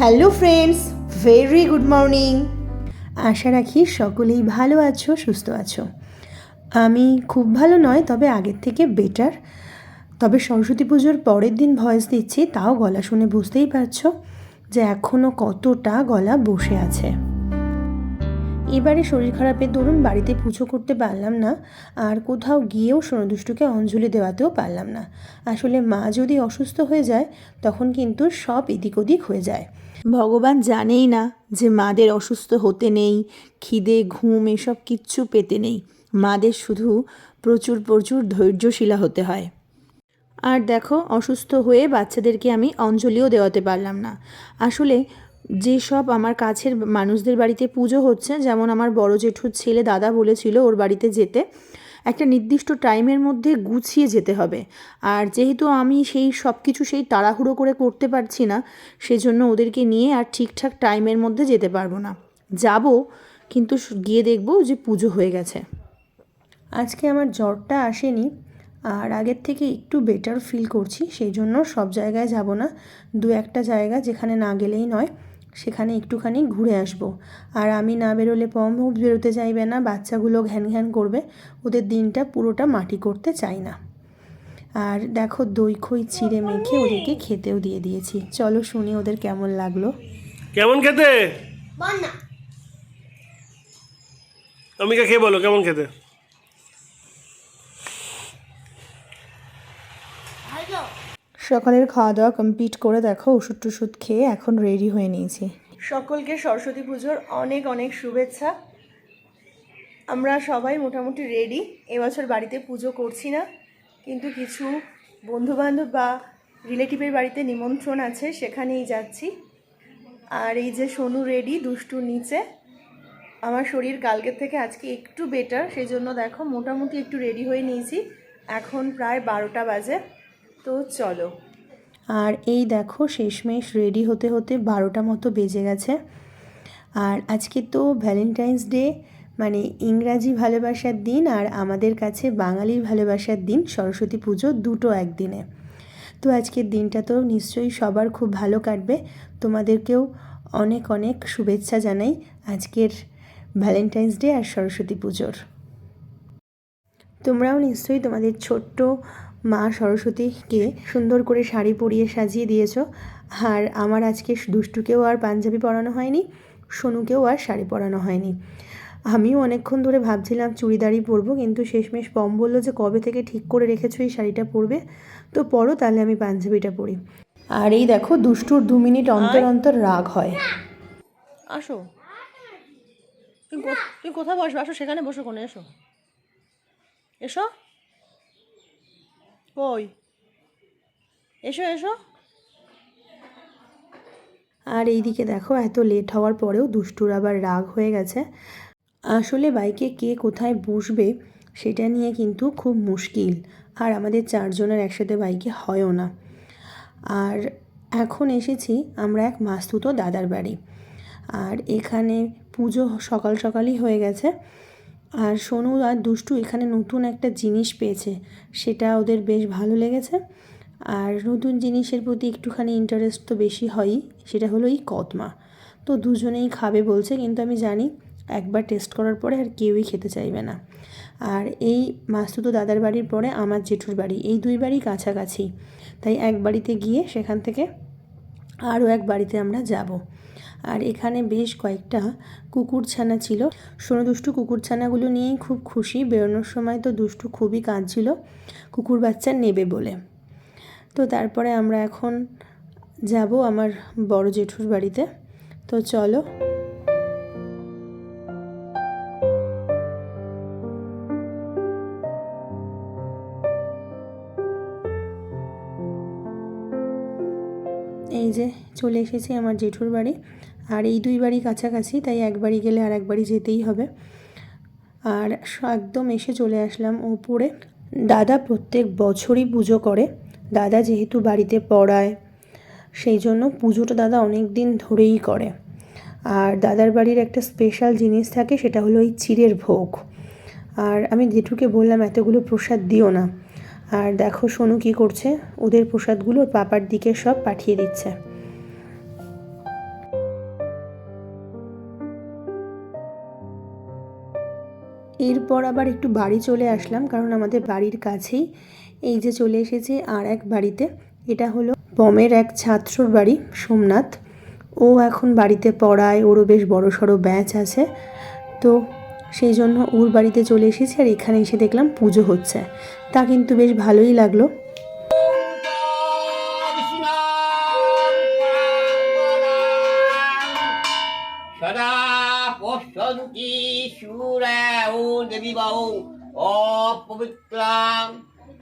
Hello friends very good morning আশা রাখি সকলেই ভালো আছো, সুস্থ আছো। আমি খুব ভালো নয়, তবে আগের থেকে বেটার তবে সরস্বতী পুজোর পরের দিন ভয়েস দিচ্ছি, তাও গলা শুনে বুঝতেই পারছ যে এখনও কতটা গলা বসে আছে। এবারে শরীর খারাপের দরুন বাড়িতে পুজো করতে পারলাম না, আর কোথাও গিয়েও সোনদুষ্টুকে অঞ্জলি দেওয়াতেও পারলাম না। আসলে মা যদি অসুস্থ হয়ে যায়, তখন কিন্তু সব এদিক ওদিক হয়ে যায়। ভগবান জানেই না যে মাদের অসুস্থ হতে নেই, খিদে, ঘুম এসব কিচ্ছু পেতে নেই। মাদের শুধু প্রচুর প্রচুর ধৈর্যশীলা হতে হয়। আর দেখো, অসুস্থ হয়ে বাচ্চাদেরকে আমি অঞ্জলিও দেওয়াতে পারলাম না। আসলে যেসব আমার কাছের মানুষদের বাড়িতে পুজো হচ্ছে, যেমন আমার বড় জেঠুর ছেলে দাদা বলেছিল ওর বাড়িতে যেতে একটা নির্দিষ্ট টাইমের মধ্যে গুছিয়ে যেতে হবে। আর যেহেতু আমি সেই সব কিছু সেই তাড়াহুড়ো করে করতে পারছি না, সেজন্য ওদেরকে নিয়ে আর ঠিকঠাক টাইমের মধ্যে যেতে পারব না। যাব, কিন্তু গিয়ে দেখব যে পুজো হয়ে গেছে। আজকে আমার জ্বরটা আসেনি, আর আগের থেকে একটু বেটার ফিল করছি, সেই জন্য সব জায়গায় যাব না। দু একটা জায়গা যেখানে না গেলেই নয়। সেখানে একটুখানি ঘুরে আসব। আর আমি না বেরোলে পমও বেরোতে চাইবে না বাচ্চাগুলো ঘ্যান ঘ্যান করবে ওদের দিনটা পুরোটা মাটি করতে চাই না। আর দেখো দই খই চিড়ে মেখে ওদেরকে খেতেও দিয়ে দিয়েছি। চলো শুনি ওদের কেমন লাগল। কেমন খেতে? অমিকা খেয়ে বলো কেমন খেতে? সকালের খাওয়া দাওয়া কমপ্লিট করে দেখো ওষুধ টষুধ খেয়ে এখন রেডি হয়ে নিয়েছি। সকলকে সরস্বতী পুজোর অনেক অনেক শুভেচ্ছা। আমরা সবাই মোটামুটি রেডি এবছর বাড়িতে পুজো করছি না, কিন্তু কিছু বন্ধুবান্ধব বা রিলেটিভের বাড়িতে নিমন্ত্রণ আছে, সেখানেই যাচ্ছি। আর এই যে সোনু রেডি দুষ্টুর নিচে। আমার শরীর কালকের থেকে আজকে একটু বেটার সেই জন্য দেখো মোটামুটি একটু রেডি হয়ে নিয়েছি। এখন প্রায় বারোটা বাজে। তো চলো। আর এই দেখো, শেষমেশ রেডি হতে হতে বারোটা মতো বেজে গেছে। আর আজকে তো ভ্যালেন্টাইন্স ডে মানে ইংরাজি ভালোবাসার দিন আর আমাদের কাছে বাঙালির ভালোবাসার দিন, সরস্বতী পুজো দুটো একদিনে। তো আজকের দিনটা তো নিশ্চয়ই সবার খুব ভালো কাটবে। তোমাদেরকেও অনেক অনেক শুভেচ্ছা জানাই আজকের ভ্যালেন্টাইন্স ডে আর সরস্বতী পুজোর। তোমরাও নিশ্চয়ই তোমাদের ছোট্ট মা সরস্বতীকে সুন্দর করে শাড়ি পরিয়ে সাজিয়ে দিয়েছ। আর আমার আজকে দুষ্টুকেও আর পাঞ্জাবি পরানো হয়নি সোনুকেও আর শাড়ি পরানো হয়নি। আমিও অনেকক্ষণ ধরে ভাবছিলাম চুড়িদারই পরবো কিন্তু শেষমেশ পম বলল যে কবে থেকে ঠিক করে রেখেছো এই শাড়িটা পরবে তো পরো তাহলে আমি পাঞ্জাবিটা পরি। আর এই দেখো দুষ্টুর দু মিনিট অন্তর অন্তর রাগ হয়। আসো। তুমি কোথায় বসবে? আসো সেখানে বসো কোনে এসো। এসো। কই? এসো এসো। আর এইদিকে দেখো, এত লেট হওয়ার পরেও দুষ্টুর আবার রাগ হয়ে গেছে। আসলে বাইকে কে কোথায় বসবে, সেটা নিয়ে কিন্তু খুব মুশকিল। আর আমাদের চারজনের একসাথে বাইকে হয়ও না। আর এখন এসেছি আমরা এক মাস্তুতো দাদার বাড়ি। আর এখানে পুজো সকাল সকালই হয়ে গেছে। আর সোনু আর দুষ্টু এখানে নতুন একটা জিনিস পেয়েছে, সেটা ওদের বেশ ভালো লেগেছে। আর নতুন জিনিসের প্রতি একটুখানি ইন্টারেস্ট তো বেশি হয়ই, সেটা হলো এই কদমা। তো দুজনেই খাবে বলছে, কিন্তু আমি জানি একবার টেস্ট করার পরে আর কেউই খেতে চাইবে না। আর এই মাস্তুতো দাদার বাড়ির পরে আমার জেঠুর বাড়ি, এই দুই বাড়ি কাছাকাছি। তাই এক বাড়িতে গিয়ে সেখান থেকে আরও এক বাড়িতে আমরা যাব। আর এখানে বেশ কয়েকটা কুকুরছানা ছিল। সোনো দুষ্টু কুকুরছানাগুলো নিয়েই খুব খুশি। বেরোনোর সময় তো দুষ্টু খুবই কাঁদছিল, কুকুর বাচ্চা নেবে বলে। তো তারপরে আমরা এখন যাব আমার বড় জেঠুর বাড়িতে। তো চলো। এই যে চলে এসেছি আমার জেঠুর বাড়ি। আর এই দুই বাড়ি কাছাকাছি, তাই এক বাড়ি গেলে আর এক বাড়ি যেতেই হবে। আর একদম এসে চলে আসলাম ওপরে। দাদা প্রত্যেক বছরই পুজো করে। দাদা যেহেতু বাড়িতে পড়ায়, সেই জন্য পুজোটা দাদা অনেক দিন ধরেই করে। আর দাদার বাড়ির একটা স্পেশাল জিনিস থাকে, সেটা হলো এই চিড়ের ভোগ। আর আমি জেঠুকে বললাম, এতগুলো প্রসাদ দিও না। আর দেখো, সোনু কী করছে? ওদের প্রসাদগুলো পাপার দিকে সব পাঠিয়ে দিচ্ছে। এরপর আবার একটু বাড়ি চলে আসলাম, কারণ আমাদের বাড়ির কাছেই এই যে চলে এসেছে আর এক বাড়িতে। এটা হলো পমের এক ছাত্রর বাড়ি, সোমনাথ। ও এখন বাড়িতে পড়ায়, ওরও বেশ বড় সড়ো ব্যাচ আছে। তো সেই জন্য ওর বাড়িতে চলে এসেছি আর এখানে এসে দেখলাম পুজো হচ্ছে। তা কিন্তু বেশ ভালোই লাগল। দেবী বাউ অপবিত্রাং,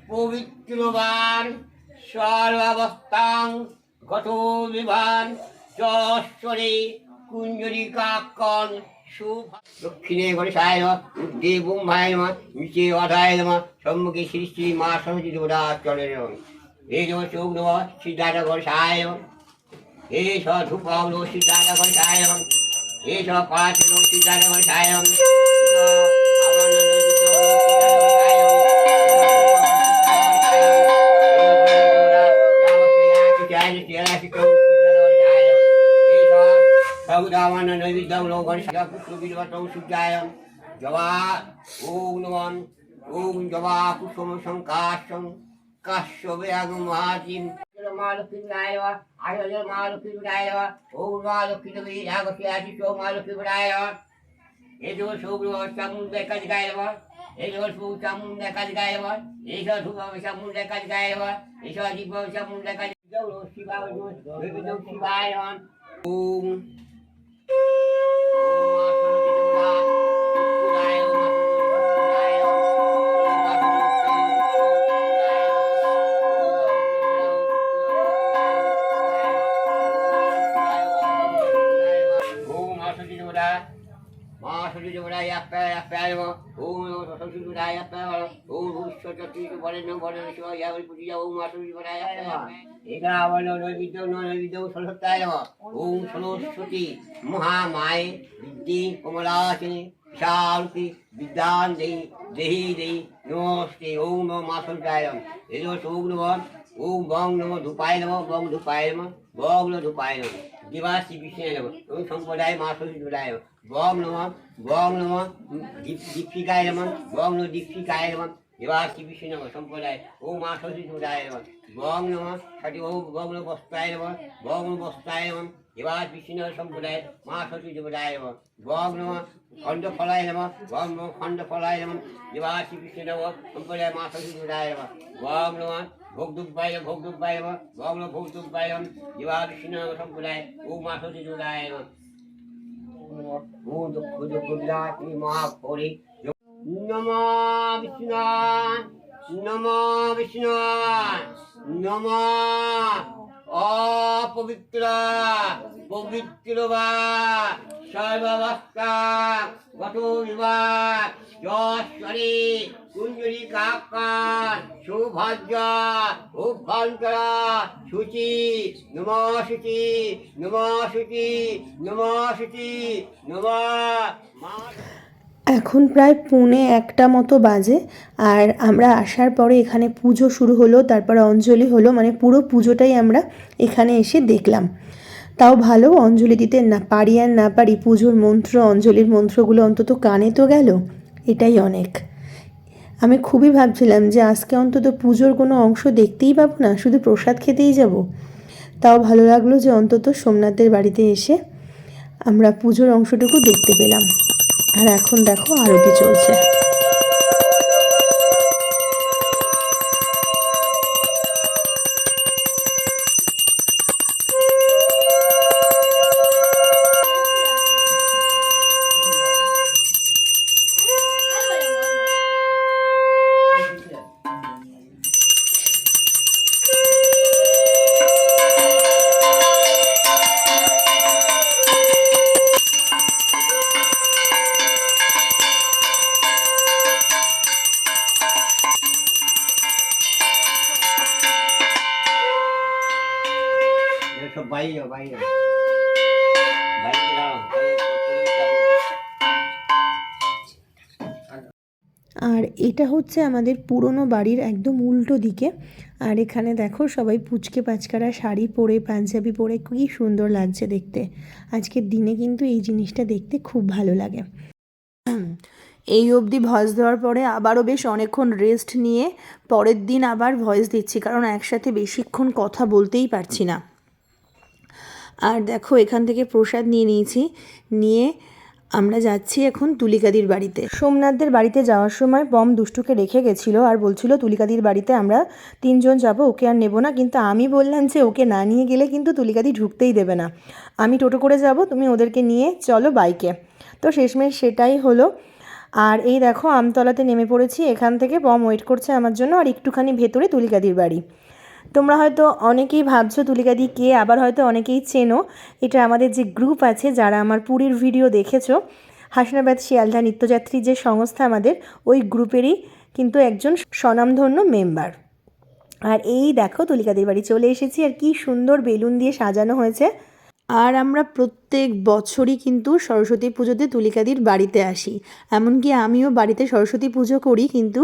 পবিত্রবান, সর্বাবস্থাং গত বিভান চশ্বরে কুঞ্জরিকাকন শুভ দক্ষিণে গণেশায় নিচে অধায় সম্মুখে শ্রী শ্রী মা সরস্বতী চলে সায়ম এষ পাঠন সীতানগর সায়ম সৌদামান নৈবিদ্যম লোকন পুত্র বিদ্বতং সূর্যায়ম জবা ওম নমন ওম জবা কুসুম সংকাশং কাশ্যপে আগম মহাজিম মা লক্ষ্মী বিনায় আয় মা লক্ষ্মী বিনায় ওম মা লক্ষ্মী দেবী আগস্য আদি সো মা লক্ষ্মী বিনায় এই যে সৌগ্র চামুন্ডে কাজ গায় এই যে সৌ চামুন্ডে কাজ গায় গায় এই সব জীব চামুন্ডে কাজ ওম ওম সরস্বতী মহামায়ে বিদ্যে কমলাসিনী শান্তি বিদ্যান দেহি দেহি দেহি নমস্তে ওম নম মাসুদায়ম এলো সোম নম ওম বং নম ধূপায় নম বং ধূপায় নম বং ন ধূপায় নম দিবাসী বিষ্ণু নম ওম সম্প্রদায় মাসুদি ধুলায় বং নম বং নম দীপিকায় নম বং ন দীপিকায় নম দিবাসী বিষ্ণু নম সম্প্রদায় ওম মাসুদি ধুলায় নম বং নম সতি ওম বং ন বস্ত্রায় নম বং ন বস্ত্রায় নম দিবাস বিষ্ণু সম্প্রদায়, মা সতী দেবতায় নম বং নম খণ্ড ফলায় নম বং নম খণ্ড ফলায় নম দিবাসী বিষ্ণু নম সম্প্রদায়, মা সতী দেবতায় নম বং নম ভোগ দুব্বায় ভোগ দুব্বায় নম বং নম ভোগ দুব্বায় নম দিবা বিষ্ণু নম সম্প্রদায়, ও মা সতী দেবতায় নম ও দুঃখ দুঃখ বিলাসী মহাপরি নম বিষ্ণু নম বিষ্ণু নম অপবিত্র, পবিত্র বা সর্বাবস্থা বিবাহ যশ্বরী, কুঞ্জরি কাকান সৌভাগ্য অভ্যন্তরা শুচি নম শুচি নম শুচি নম এখন প্রায় পৌনে একটা মতো বাজে আর আমরা আসার পরে এখানে পুজো শুরু হলো, তারপরে অঞ্জলি হলো মানে পুরো পুজোটাই আমরা এখানে এসে দেখলাম। তাও ভালো অঞ্জলি দিতে না পারি আর না পারি, পুজোর মন্ত্র, অঞ্জলির মন্ত্রগুলো অন্তত কানে তো গেল, এটাই অনেক। আমি খুবই ভাবছিলাম যে আজকে অন্তত পুজোর কোনো অংশ দেখতেই পাবো না, শুধু প্রসাদ খেতেই যাব। তাও ভালো লাগল যে অন্তত সোমনাথের বাড়িতে এসে আমরা পুজোর অংশটুকু দেখতে পেলাম। আর এখন দেখো আরতি চলছে। বাইরে বাইরে। আর এটা হচ্ছে আমাদের পুরনো বাড়ির একদম উল্টো দিকে। আর এখানে দেখো সবাই পুচকে পাচকারা শাড়ি পরে, পাঞ্জাবি পরে, কী সুন্দর লাগছে দেখতে। আজকের দিনে কিন্তু এই জিনিসটা দেখতে খুব ভালো লাগে। এই অবধি ভয়েস দেওয়ার পরে আবারও বেশ অনেকক্ষণ রেস্ট নিয়ে পরের দিন আবার ভয়েস দিচ্ছি, কারণ একসাথে বেশিক্ষণ কথা বলতেই পারছি না। আর দেখো, এখান থেকে প্রসাদ নিয়ে নিয়েছি। নিয়ে আমরা যাচ্ছি এখন তুলিকাদির বাড়িতে। সোমনাথদের বাড়িতে যাওয়ার সময় বম দুষ্টুকে রেখে গেছিল আর বলছিল, তুলিকাদির বাড়িতে আমরা তিনজন যাব, ওকে আর নেব না। কিন্তু আমি বললাম যে, ওকে না নিয়ে গেলে কিন্তু তুলিকাদি ঢুকতেই দেবে না। আমি টোটো করে যাব, তুমি ওদেরকে নিয়ে চলো বাইকে। তো শেষমেশ সেটাই হলো। আর এই দেখো, আমতলাতে নেমে পড়েছি। এখান থেকে বম ওয়েট করছে আমার জন্য আর একটুখানি ভেতরে তুলিকাদির বাড়ি। তোমরা হয়তো অনেকেই ভাবছ তুলিকাদি কে? আবার হয়তো অনেকেই চেনো। এটা আমাদের যে গ্রুপ আছে, যারা আমার পুরীর ভিডিও দেখেছ, হাসনাবাদ শিয়ালদা নিত্যযাত্রী যে সংস্থা আমাদের, ওই গ্রুপেরই কিন্তু একজন স্বনামধন্য মেম্বার আর এই দেখো, তুলিকাদের বাড়ি চলে এসেছি। আর কি সুন্দর বেলুন দিয়ে সাজানো হয়েছে। আর আমরা প্রত্যেক বছরই কিন্তু সরস্বতী পুজোতে তুলিকাদির বাড়িতে আসি। এমনকি আমিও বাড়িতে সরস্বতী পুজো করি, কিন্তু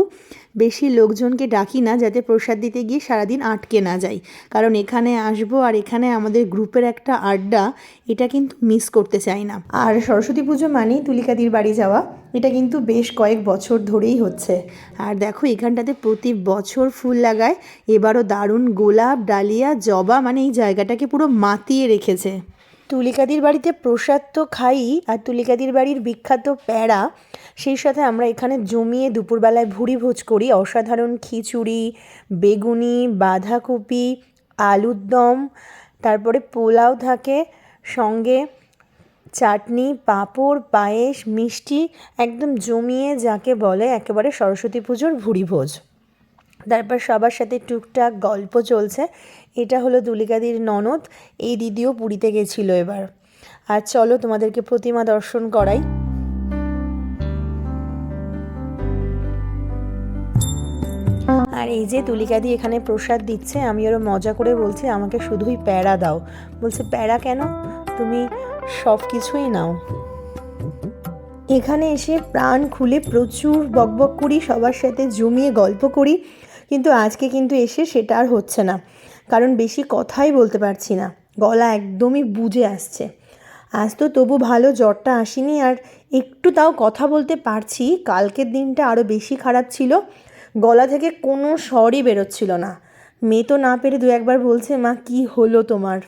বেশি লোকজনকে ডাকি না, যাতে প্রসাদ দিতে গিয়ে সারাদিন আটকে না যাই। কারণ এখানে আসব আর এখানে আমাদের গ্রুপের একটা আড্ডা, এটা কিন্তু মিস করতে চাই না। আর সরস্বতী পুজো মানেই তুলিকাদির বাড়ি যাওয়া, এটা কিন্তু বেশ কয়েক বছর ধরেই হচ্ছে। আর দেখো, এখানটাতে প্রতি বছর ফুল লাগায়, এবারও দারুণ গোলাপ, ডালিয়া, জবা মানে এই জায়গাটাকে পুরো মাতিয়ে রেখেছে। তুলিকাদির বাড়িতে প্রসাদ তো খাই আর তুলিকাদির বাড়ির বিখ্যাত প্যাড়া সেই সাথে আমরা এখানে জমিয়ে দুপুরবেলায় ভুড়ি ভোজ করি। অসাধারণ খিচুড়ি, বেগুনি, বাঁধাকপি, আলুর দম, তারপরে পোলাও থাকে, সঙ্গে চাটনি, পাঁপড়, পায়েস, মিষ্টি, একদম জমিয়ে যাকে বলে একেবারে সরস্বতী পুজোর ভুড়ি ভোজ। তারপর সবার সাথে টুকটাক গল্প চলছে। এটা হলো তুলিকাদির ননদ, এই দিদিও পুরীতে গেছিল এবার। আর চলো তোমাদেরকে প্রতিমা দর্শন করাই। আর এই যে তুলিকাদি এখানে প্রসাদ দিচ্ছে, আমি ওরও মজা করে বলছি, আমাকে শুধুই প্যাড়া দাও। বলছে প্যাড়া কেন? তুমি সব কিছুই নাও। এখানে এসে প্রাণ খুলে প্রচুর বকবক করি, সবার সাথে জমিয়ে গল্প করি। কিন্তু আজকে কিন্তু এসে সেটা আর হচ্ছে না। কারণ বেশি কথাই বলতে পারছি না। গলা একদমই বুঝে আসছে। আজ তো তবু ভালো জ্বরটা আসেনি আর একটু তাও কথা বলতে পারছি। কালকের দিনটা আরও বেশি খারাপ ছিল। গলা থেকে কোনো স্বরই বেরোচ্ছিল না। মেয়ে তো না পেরে দু একবার বলছে, মা, কি হলো তোমার?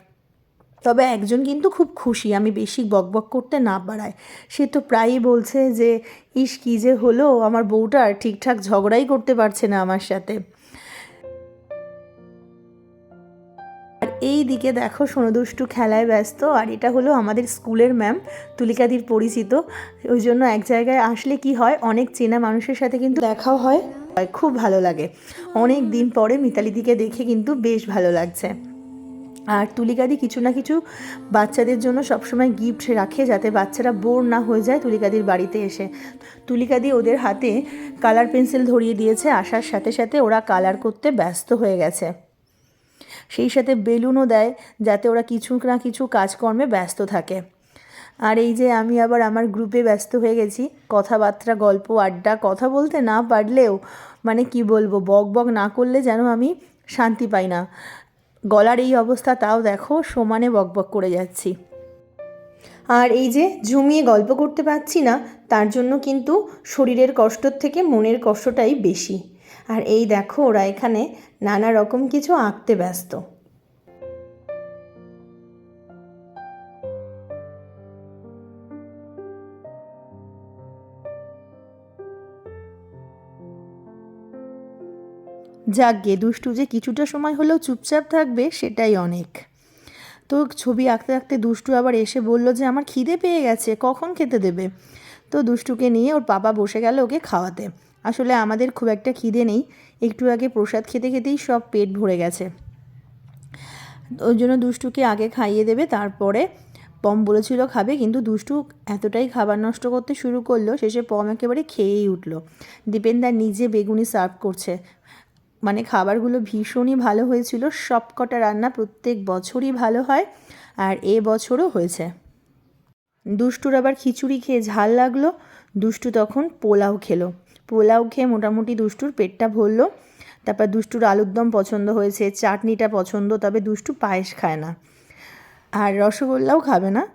তবে একজন কিন্তু খুব খুশি, আমি বেশি বকবক করতে না পারায়। সে তো প্রায়ই বলছে যে, ইস, কী যে হলো, আমার বউটা আর ঠিকঠাক ঝগড়াই করতে পারছে না আমার সাথে। আর এই দিকে দেখো সোনদুষ্টু খেলায় ব্যস্ত, আর এটা হলো আমাদের স্কুলের ম্যাম তুলিকাদির পরিচিত। ওই জন্য এক জায়গায় আসলে কি হয়, অনেক চেনা মানুষের সাথে কিন্তু দেখাও হয়। খুব ভালো লাগে। অনেক দিন পরে মিতালিদিকে দেখে কিন্তু বেশ ভালো লাগছে। আর তুলিকাদি কিছু না কিছু বাচ্চাদের জন্য সবসময় গিফট রাখে যাতে বাচ্চারা বোর না হয়ে যায় তুলিকাদির বাড়িতে এসে। তুলিকাদি ওদের হাতে কালার পেন্সিল ধরিয়ে দিয়েছে, আসার সাথে সাথে ওরা কালার করতে ব্যস্ত হয়ে গেছে। সেই সাথে বেলুনও দেয় যাতে ওরা কিছু না কিছু কাজকর্মে ব্যস্ত থাকে। আর এই যে আমি আবার আমার গ্রুপে ব্যস্ত হয়ে গেছি, কথাবার্তা, গল্প, আড্ডা, কথা বলতে না পারলেও মানে কি বলব, বক বক না করলে যেন আমি শান্তি পাই না। গলার এই অবস্থা তাও দেখো, সমানে বকবক করে যাচ্ছি। আর এই যে ঝুমিয়ে গল্প করতে পারছি না, তার জন্য কিন্তু শরীরের কষ্টর থেকে মনের কষ্টটাই বেশি। আর এই দেখো, ওরা এখানে নানা রকম কিছু আঁকতে ব্যস্ত। গে দুষ্টু, যে কিছুটা সময় হলেও চুপচাপ থাকবে সেটাই অনেক। তো ছবি আঁকতে আঁকতে দুষ্টু আবার এসে বলল যে, আমার খিদে পেয়ে গেছে, কখন খেতে দেবে? তো দুষ্টুকে নিয়ে ওর বাবা বসে গেল ওকে খাওয়াতে। আসলে আমাদের খুব একটা খিদে নেই, একটু আগে প্রসাদ খেতে খেতেই সব পেট ভরে গেছে। ওই জন্য দুষ্টুকে আগে খাইয়ে দেবে, তারপরে পম বলেছিল খাবে, কিন্তু দুষ্টু এতটাই খাবার নষ্ট করতে শুরু করল, শেষে পম একেবারে খেয়েই উঠল। দীপেনদার নিজে বেগুনি সার্ভ করছে মানে খাবারগুলো ভীষণই ভালো হয়েছিল। সব কটা রান্না প্রত্যেক বছরই ভালো হয় আর এ বছরও হয়েছে। দুষ্টুর আবার খিচুড়ি খেয়ে ঝাল লাগল। দুষ্টু তখন পোলাও খেলো। পোলাও খেয়ে মোটামুটি দুষ্টুর পেটটা ভরলো। তারপর দুষ্টুর আলুর দম পছন্দ হয়েছে, চাটনিটা পছন্দ, তবে দুষ্টু পায়েস খায় না। আর রসগোল্লাও খাবে না।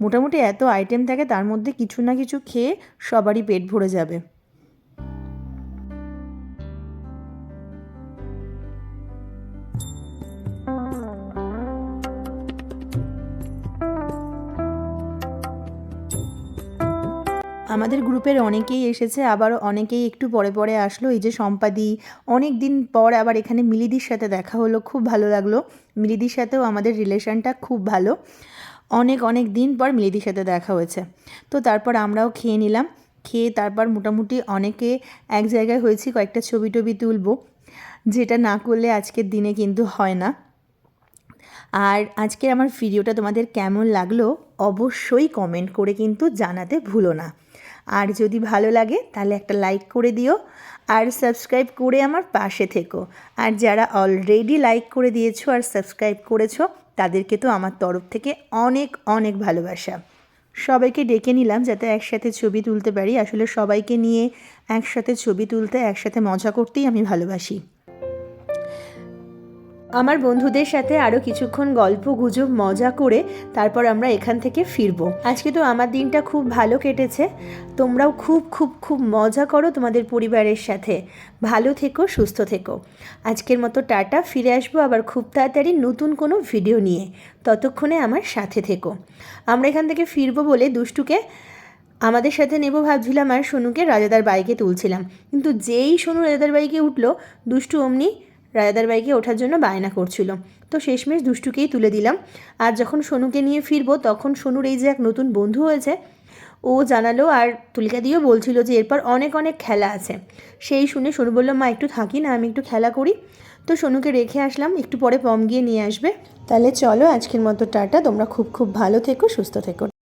মোটামুটি এত আইটেম থাকে, তার মধ্যে কিছু না কিছু খেয়ে সবারই পেট ভরে যাবে। আমাদের গ্রুপের অনেকেই এসেছে আবার অনেকেই একটু পরে পরে আসলো। এই যে সম্পাদি অনেক দিন পর আবার এখানে মিলিদির সাথে দেখা হলো, খুব ভালো লাগল। মিলিদির সাথেও আমাদের রিলেশনটা খুব ভালো। অনেক অনেক দিন পর মিলিদির সাথে দেখা হয়েছে। তো তারপর আমরাও খেয়ে নিলাম। খেয়ে তারপর মোটামুটি অনেকে এক জায়গায় হয়েছি, কয়েকটা ছবি টবি তুলবো। যেটা না করলে আজকের দিনে কিন্তু হয় না। আর আজকের আমার ভিডিওটা তোমাদের কেমন লাগল, অবশ্যই কমেন্ট করে কিন্তু জানাতে ভুলো না। আর যদি ভালো লাগে, তাহলে একটা লাইক করে দিও আর সাবস্ক্রাইব করে আমার পাশে থেকো। আর যারা অলরেডি লাইক করে দিয়েছ আর সাবস্ক্রাইব করেছ, তাদেরকে তো আমার তরফ থেকে অনেক অনেক ভালোবাসা। সবাইকে ডেকে নিলাম যাতে একসাথে ছবি তুলতে পারি। আসলে সবাইকে নিয়ে একসাথে ছবি তুলতে, একসাথে মজা করতেই আমি ভালোবাসি। আমার বন্ধুদের সাথে আরও কিছুক্ষণ গল্প, গুজব, মজা করে তারপর আমরা এখান থেকে ফিরবো। আজকে তো আমার দিনটা খুব ভালো কেটেছে। তোমরাও খুব খুব খুব মজা করো তোমাদের পরিবারের সাথে। ভালো থেকো, সুস্থ থেকো। আজকের মতো টাটা, ফিরে আসব আবার খুব তাড়াতাড়ি নতুন কোনো ভিডিও নিয়ে। ততক্ষণে আমার সাথে থেকো। আমরা এখান থেকে ফিরবো বলে দুষ্টুকে আমাদের সাথে নেব ভাবছিলাম আর সোনুকে, রাজাদার বাইকে তুলছিলাম। কিন্তু যেই সোনু রাজাদার বাইকে উঠল, দুষ্টু অমনি রাজাদার বাইকে ওঠার জন্য বায়না করছিল। তো শেষমেশ দুষ্টুকেই তুলে দিলাম। আর যখন সোনুকে নিয়ে ফিরবো, তখন সোনুর এই যে এক নতুন বন্ধু হয়েছে, ও জানালো আর তুলিকা দিয়েও বলছিল যে এরপর অনেক অনেক খেলা আছে। সেই শুনে সোনু বলল, মা, একটু থাকি না, আমি একটু খেলা করি। তো সোনুকে রেখে আসলাম, একটু পরে পম গিয়ে নিয়ে আসবে। তাহলে চলো আজকের মতো, টাটা। তোমরা খুব খুব ভালো থেকো, সুস্থ থেকো।